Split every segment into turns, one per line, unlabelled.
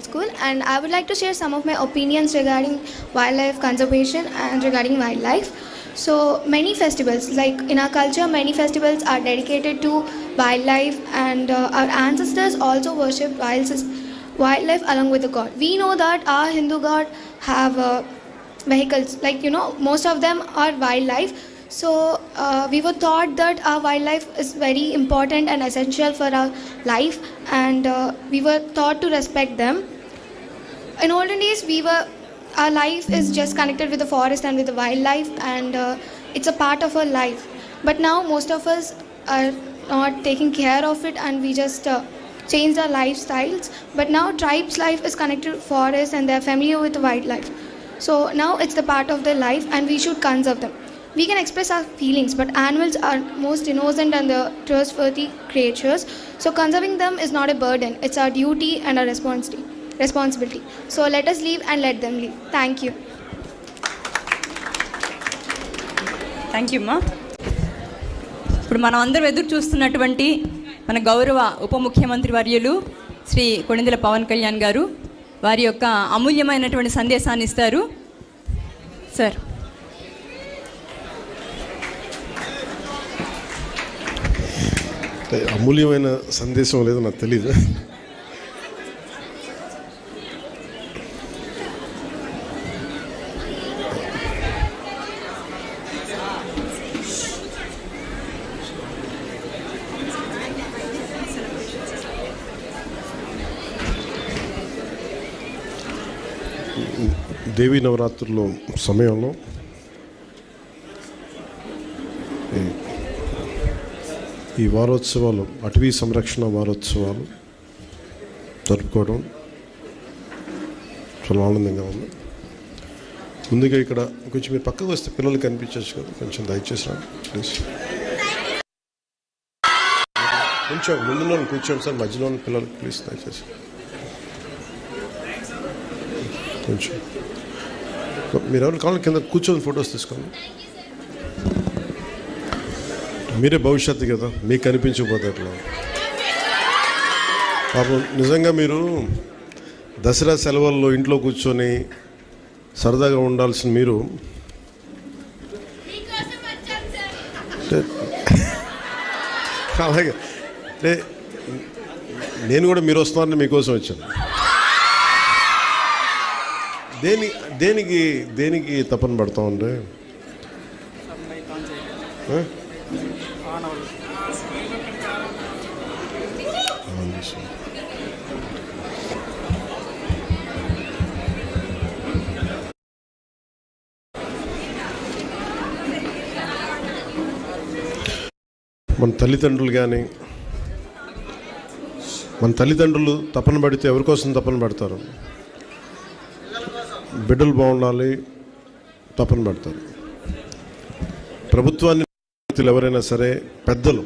school and I would like to share some of my opinions regarding wildlife conservation and regarding wildlife. So many festivals, like in our culture, many festivals are dedicated to wildlife and uh, our ancestors also worshipped wild- wildlife along with the god. We know that our Hindu god have uh, vehicles, like you know, most of them are wildlife. So uh, we were taught that our wildlife is very important and essential for our life, and uh, we were taught to respect them. In olden days, we were our life is just connected with the forest and with the wildlife, and uh, it's a part of our life. But now most of us are not taking care of it, and we just uh, changed our lifestyles. But now tribes' life is connected to forest, and they're familiar with the wildlife. So now it's the part of their life, and we should conserve them. We can express our feelings but animals are most innocent and trust for the creatures so conserving them is not a burden it's our duty and our responsity responsibility so let us live and let them live thank you
thank you అమ్మా ఇప్పుడు మనం అందరం ఎదురు చూస్తున్నటువంటి మన గౌరవ ఉప ముఖ్యమంత్రి వర్యులు శ్రీ కొణిందల పవన్ కళ్యాణ్ గారు. వారి యొక్క అమూల్యమైనటువంటి సందేశాన్ని ఇస్తారు. సార్.
అంటే అమూల్యమైన సందేశం లేదో నాకు తెలియదు దేవీ నవరాత్రుల్లో సమయంలో ఈ వారోత్సవాలు అటవీ సంరక్షణ వారోత్సవాలు జరుపుకోవడం చాలా ఆనందంగా ఉంది. ముందుగా ఇక్కడ కొంచెం మీరు పక్కకు వస్తే పిల్లలు కనిపించవచ్చు కదా కొంచెం దయచేసి రండి ప్లీజ్. కొంచెం ముందులో కూర్చోండి సార్ మధ్యలో పిల్లలు ప్లీజ్ దయచేసి. కొంచెం. మీరు ఎవరు కావాలి కింద కూర్చొని ఫొటోస్ తీసుకోండి. మీరే భవిష్యత్తు కదా మీకు కనిపించకపోతే ఎట్లా? పాపం నిజంగా మీరు దసరా సెలవుల్లో ఇంట్లో కూర్చొని సరదాగా ఉండాల్సిన మీరు. అలాగే. అంటే నేను కూడా మీరు వస్తున్నారని మీకోసం వచ్చాను. దేని దేనికి దేనికి తపన పడతా ఉండే మన తల్లిదండ్రులు కానీ మన తల్లిదండ్రులు తపన పడితే ఎవరికోసం తపన పడతారు? బిడ్డలు బాగుండాలి తపన పడతారు. ప్రభుత్వాన్ని వ్యక్తులు ఎవరైనా సరే పెద్దలు.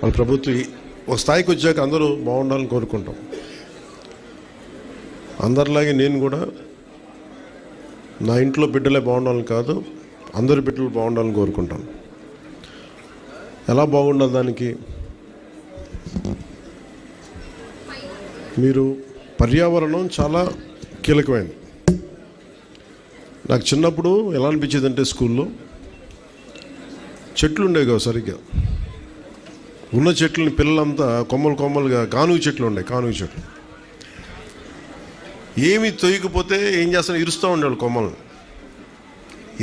వాళ్ళ ప్రభుత్వం ఒక స్థాయికి వచ్చాక అందరూ బాగుండాలని కోరుకుంటాం. అందరిలాగే నేను కూడా నా ఇంట్లో బిడ్డలే బాగుండాలని కాదు అందరి బిడ్డలు బాగుండాలని కోరుకుంటాను. ఎలా బాగుండాలి దానికి? మీరు పర్యావరణం చాలా కీలకమైనది. నాకు చిన్నప్పుడు ఎలా అనిపించేది అంటే స్కూల్లో చెట్లు ఉండేవి కావు సరిగ్గా. ఉన్న చెట్లని పిల్లలంతా కొమ్మలు కొమ్మలుగా కానుగ చెట్లు ఉండే కానుగ చెట్లు. ఏమి తొయ్యకపోతే ఏం చేస్తాను ఇరుస్తూ ఉండేవాళ్ళు కొమ్మల్ని.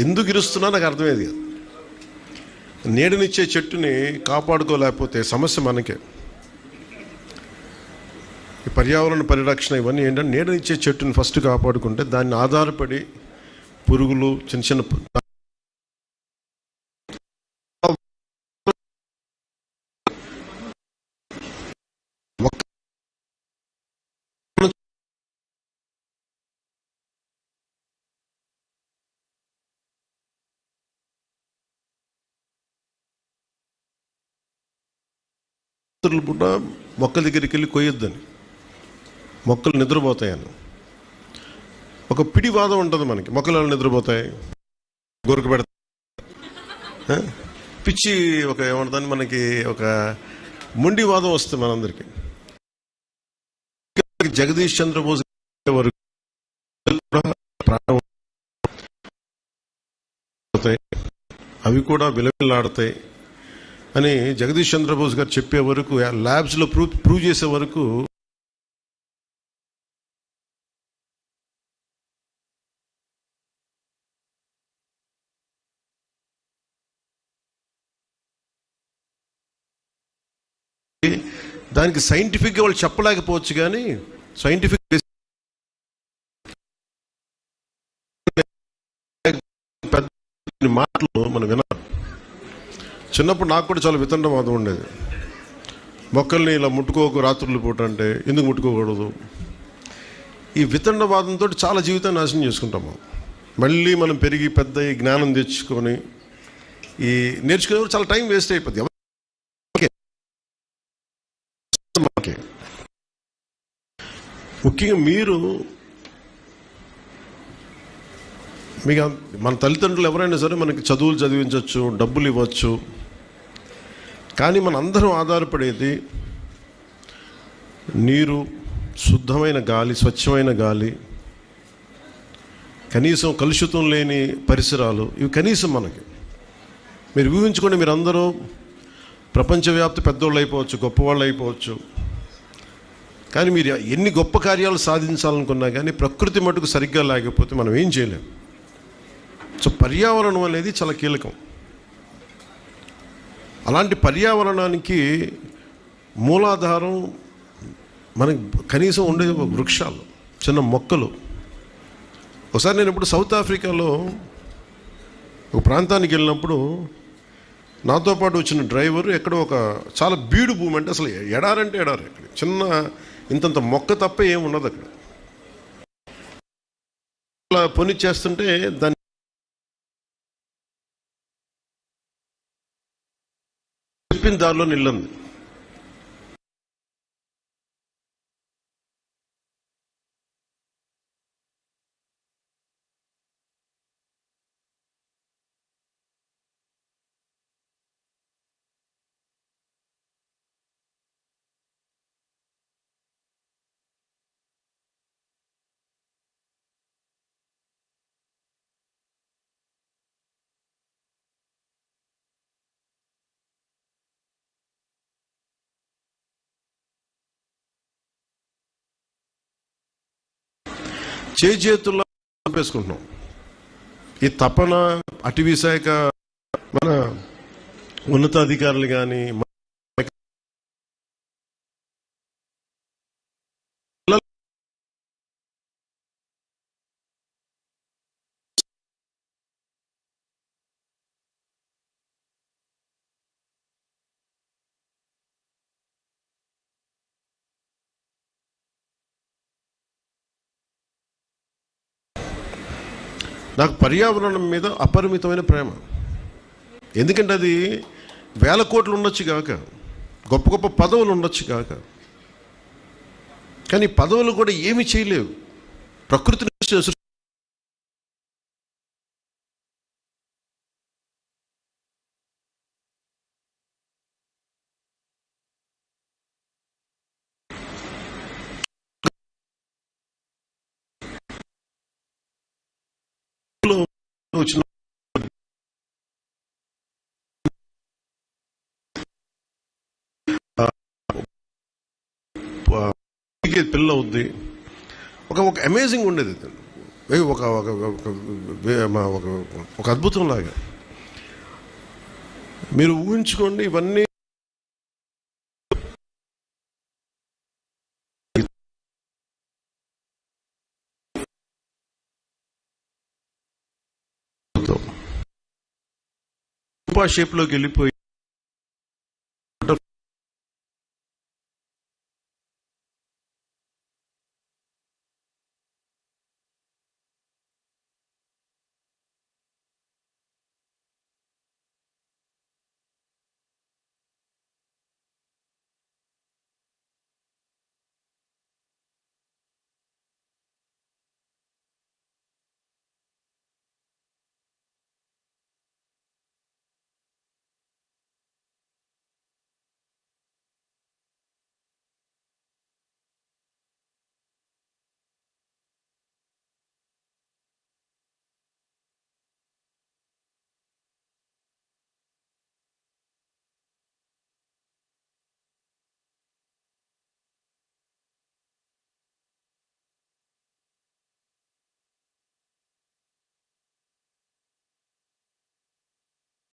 ఎందుకు ఇరుస్తున్నా నాకు అర్థమయ్యేది కాదు. నీడనిచ్చే చెట్టుని కాపాడుకోలేకపోతే సమస్య మనకే. ఈ పర్యావరణ పరిరక్షణ ఇవన్నీ ఏంటంటే నీడనిచ్చే చెట్టుని ఫస్ట్ కాపాడుకుంటే దాన్ని ఆధారపడి పురుగులు చిన్న చిన్న రాత్రులు పూట మొక్కల దగ్గరికి వెళ్ళి కొయ్యొద్దని. మొక్కలు నిద్రపోతాయని. ఒక పిడివాదం ఉంటుంది మనకి. మొక్కలు ఎలా నిద్రపోతాయి? గొరక పెడతాయి పిచ్చి ఒక ఏమంటుందని మనకి ఒక మొండివాదం వస్తుంది మనందరికీ. జగదీష్ చంద్రబోస్ వరకు అవి కూడా విలవిల్లాడతాయి. అని జగదీష్ చంద్రబోస్ గారు చెప్పే వరకు ల్యాబ్స్లో ప్రూవ్ ప్రూవ్ చేసే వరకు దానికి సైంటిఫిక్గా వాళ్ళు చెప్పలేకపోవచ్చు కానీ సైంటిఫిక్ పెద్ద మాటలు మనం చిన్నప్పుడు నాకు కూడా చాలా వితండవాదం ఉండేది. మొక్కల్ని ఇలా ముట్టుకోకు రాత్రులు పూట అంటే ఎందుకు ముట్టుకోకూడదు? ఈ వితండవాదంతో చాలా జీవితాన్ని నాశనం చేసుకుంటాము. మళ్ళీ మనం పెరిగి పెద్ద ఈ జ్ఞానం తెచ్చుకొని ఈ నేర్చుకునే చాలా టైం వేస్ట్ అయిపోద్ది. ముఖ్యంగా మీరు మీకు మన తల్లిదండ్రులు ఎవరైనా సరే మనకి చదువులు చదివించవచ్చు డబ్బులు ఇవ్వచ్చు కానీ మన అందరం ఆధారపడేది నీరు శుద్ధమైన గాలి స్వచ్ఛమైన గాలి కనీసం కలుషితం లేని పరిసరాలు ఇవి కనీసం మనకి. మీరు ఊహించుకోండి మీరు అందరూ ప్రపంచవ్యాప్త పెద్దోళ్ళు అయిపోవచ్చు గొప్పవాళ్ళు అయిపోవచ్చు. కానీ మీరు ఎన్ని గొప్ప కార్యాలు సాధించాలనుకున్నా కానీ ప్రకృతి మటుకు సరిగ్గా లేకపోతే మనం ఏం చేయలేం. సో పర్యావరణం అనేది చాలా కీలకం. అలాంటి పర్యావరణానికి మూలాధారం మనకి కనీసం ఉండే వృక్షాలు చిన్న మొక్కలు. ఒకసారి నేను ఇప్పుడు సౌత్ ఆఫ్రికాలో ఒక ప్రాంతానికి వెళ్ళినప్పుడు నాతో పాటు వచ్చిన డ్రైవర్ ఎక్కడో ఒక చాలా బీడు భూమి అంటే అసలు ఎడారంటే ఎడారి ఇక్కడ చిన్న ఇంతంత మొక్క తప్ప ఏమి ఉండదు అక్కడ పొని చేస్తుంటే దాన్ని చెప్పిన దారిలో నిల్లుంది. చేతుల్లో చంపేసుకుంటున్నాం ఈ తపన అటవీ శాఖ మన ఉన్నతాధికారులు కానీ నాకు పర్యావరణం మీద అపరిమితమైన ప్రేమ. ఎందుకంటే అది వేల కోట్లు ఉండొచ్చు కాక గొప్ప గొప్ప పదవులు ఉండొచ్చు కాక కానీ పదవులు కూడా ఏమి చేయలేవు. ప్రకృతిని సృష్టి- పిల్ల అవుద్ది. ఒక ఒక అమేజింగ్ ఉండేది ఒక ఒక ఒక ఒక అద్భుతం లాగా. మీరు ఊహించుకోండి ఇవన్నీ షేప్లోకి వెళ్ళిపోయి